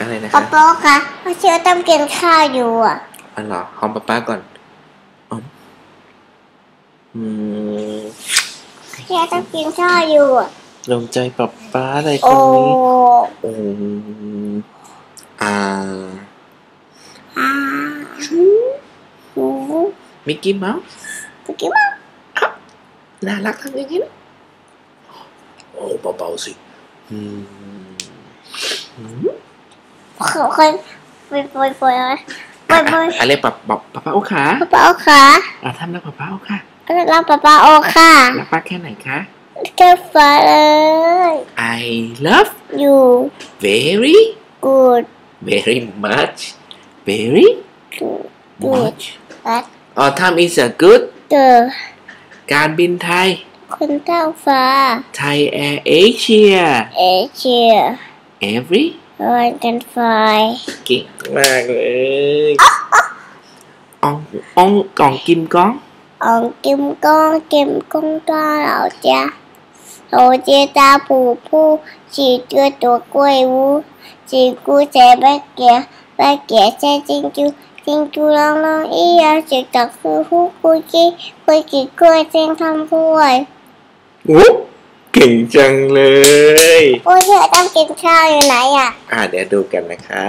อะไรนะป๊าคะป๊าคะพ่อเชื่อต้องกินข้าวอยู่อะอันเหรอหอมป้าป้าก่อนอ๋ออืมเชื่อต้องกินข้าวอยู่อะลงใจป้าป้าอะไรคโอ้นนี้โอ้อ่าอาหูหูมิกกี้เมาส์เมื่อกี้ว่าน่ารักทั้งอย่างนี้นะโอ้เบาๆสิอืมอืม เขาคนปล่อยปล่อยปล่อยปล่อยปล่อยอะไรป้าป้าป้าป้าโอขาป๊าป๊าโอค่ะอะทำรักป้าป้าโอค่ะรับป๊าป๊าโอค่ะรักป้าแค่ไหนคะเจ้าฟ้าเลย I love อยู่ very กูด very much very กูด much รักอ๋อทำ is a good เจอการบินไทยคนเจ้าฟ้าไทยแอร์เอเชียเอเชีย every วันกันไฟเก่งมากเลยอองอองกล่องกิมก้อง ông kim con kim con to lão cha hồ chia ta phù phu chỉ chưa tuổi quê vu chỉ cu sẽ bác kẻ bác kẻ xe chinh chu chinh chu long long ý à chỉ tập hư hú cu chi quê chỉ quê trên thăm vui โอ้ เก่งจังเลย ôi trời đang kim sao như này à อ่าเดี๋ยวดูกันนะคะ